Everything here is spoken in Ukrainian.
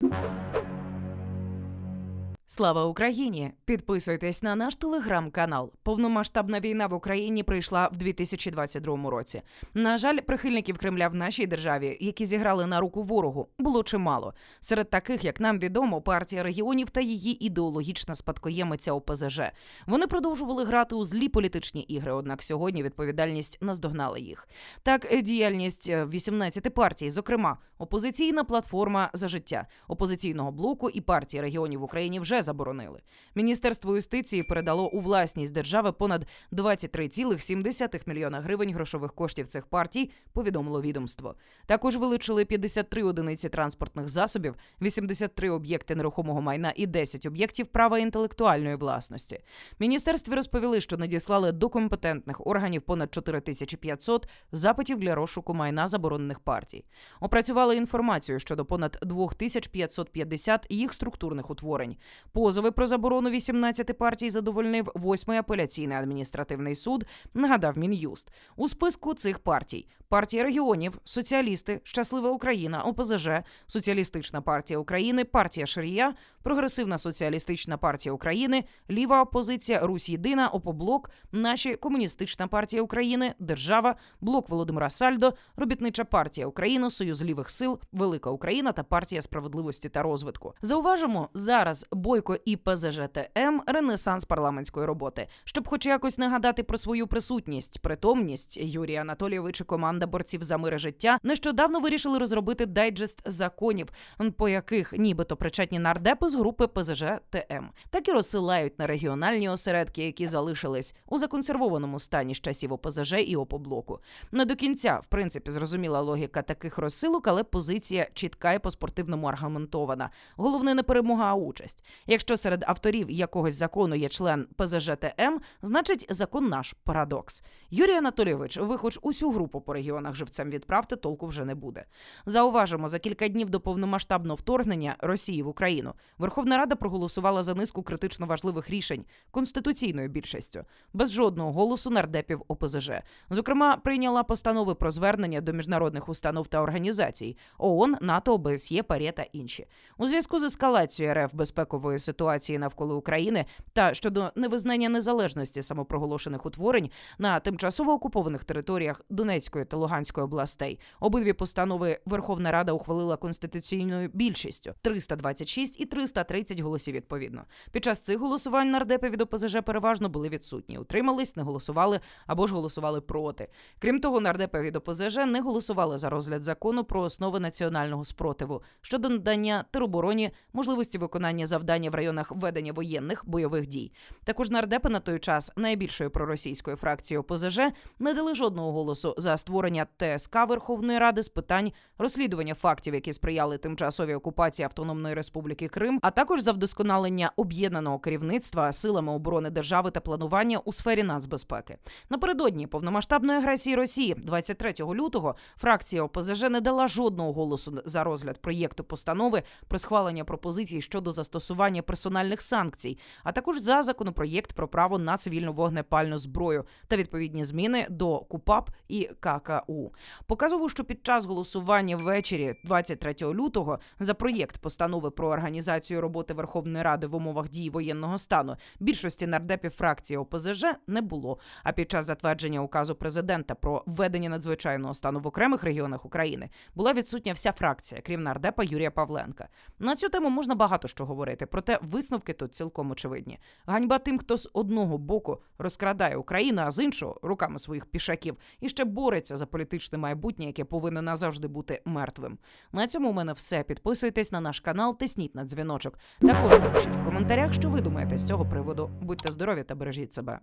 you Слава Україні! Підписуйтесь на наш телеграм-канал. Повномасштабна війна в Україні прийшла в 2022 році. На жаль, прихильників Кремля в нашій державі, які зіграли на руку ворогу, було чимало. Серед таких, як нам відомо, партія регіонів та її ідеологічна спадкоємиця ОПЗЖ. Вони продовжували грати у злі політичні ігри. Однак сьогодні відповідальність наздогнала їх. Так, е, діяльність е, 18 партій, зокрема, опозиційна платформа за життя, опозиційного блоку і партії регіонів в Україні вже заборонили. Міністерство юстиції передало у власність держави понад 23,7 мільйона гривень грошових коштів цих партій. Повідомило відомство. Також вилучили 53 одиниці транспортних засобів, 83 об'єкти нерухомого майна і 10 об'єктів права інтелектуальної власності. Міністерстві розповіли, що надіслали до компетентних органів понад 4500 запитів для розшуку майна заборонених партій. Опрацювали інформацію щодо понад 2550 їх структурних утворень. Позови про заборону 18 партій задовольнив 8-й апеляційний адміністративний суд, нагадав Мін'юст. У списку цих партій партія регіонів, соціалісти, Щаслива Україна, ОПЗЖ, Соціалістична партія України, партія Шарія, Прогресивна соціалістична партія України, Ліва опозиція, Русь Єдина, Опоблок, Наші Комуністична партія України, Держава, Блок Володимира Сальдо, Робітнича партія України, Союз лівих сил, Велика Україна та партія справедливості та розвитку. Зауважимо зараз Бойко і ПЗЖТМ ренесанс парламентської роботи, щоб, хоч якось нагадати про свою присутність, притомність Юрій Анатолійович і команда борців за мир і життя нещодавно вирішили розробити дайджест законів, по яких нібито причетні нардепи з групи ПЗЖ ТМ, так і розсилають на регіональні осередки, які залишились у законсервованому стані з часів ОПЗЖ і ОПОБЛОКу. Не до кінця, в принципі, зрозуміла логіка таких розсилок, але позиція чітка і по-спортивному аргументована. Головне не перемога, а участь. Якщо серед авторів якогось закону є член ПЗЖ ТМ, значить закон наш парадокс. Юрій Анатолійович, ви хоч усю групу по регіонах живцем відправте, толку вже не буде. Зауважимо, за кілька днів до повномасштабного вторгнення Росії в Україну Верховна Рада проголосувала за низку критично важливих рішень конституційною більшістю, без жодного голосу нардепів ОПЗЖ. Зокрема, прийняла постанови про звернення до міжнародних установ та організацій ООН, НАТО, ОБСЄ, ПАРЄ та інші у зв'язку з ескалацією РФ безпекової ситуації навколо України та щодо невизнання незалежності самопроголошених утворень на тимчасово окупованих територіях Донецької та Луганської областей. Обидві постанови Верховна Рада ухвалила конституційною більшістю 326 і 330 голосів відповідно. Під час цих голосувань нардепи від ОПЗЖ переважно були відсутні, утримались, не голосували або ж голосували проти. Крім того, нардепи від ОПЗЖ не голосували за розгляд закону про основи національного спротиву щодо надання теробороні можливості виконання завдання в районах ведення воєнних бойових дій. Також нардепи на той час найбільшої проросійської фракції ОПЗЖ не дали жодного голосу за створення ТСК Верховної Ради з питань розслідування фактів, які сприяли тимчасовій окупації Автономної Республіки Крим, а також за вдосконалення об'єднаного керівництва силами оборони держави та планування у сфері нацбезпеки. Напередодні повномасштабної агресії Росії, 23 лютого, фракція ОПЗЖ не дала жодного голосу за розгляд проєкту постанови про схвалення пропозицій щодо застосування персональних санкцій, а також за законопроєкт про право на цивільну вогнепальну зброю та відповідні зміни до КУПАП і ККУ. Показово, що під час голосування ввечері 23 лютого за проєкт постанови про організацію роботи Верховної Ради в умовах дії воєнного стану більшості нардепів фракції ОПЗЖ не було. А під час затвердження указу президента про введення надзвичайного стану в окремих регіонах України була відсутня вся фракція, крім нардепа Юрія Павленка. На цю тему можна багато що говорити, проте висновки тут цілком очевидні. Ганьба тим, хто з одного боку розкрадає Україну, а з іншого руками своїх пішаків і ще бореться за політичне майбутнє, яке повинне назавжди бути мертвим. На цьому у мене все. Підписуйтесь на наш канал, тисніть на дзвіночок. Також напишіть в коментарях, що ви думаєте з цього приводу. Будьте здорові та бережіть себе.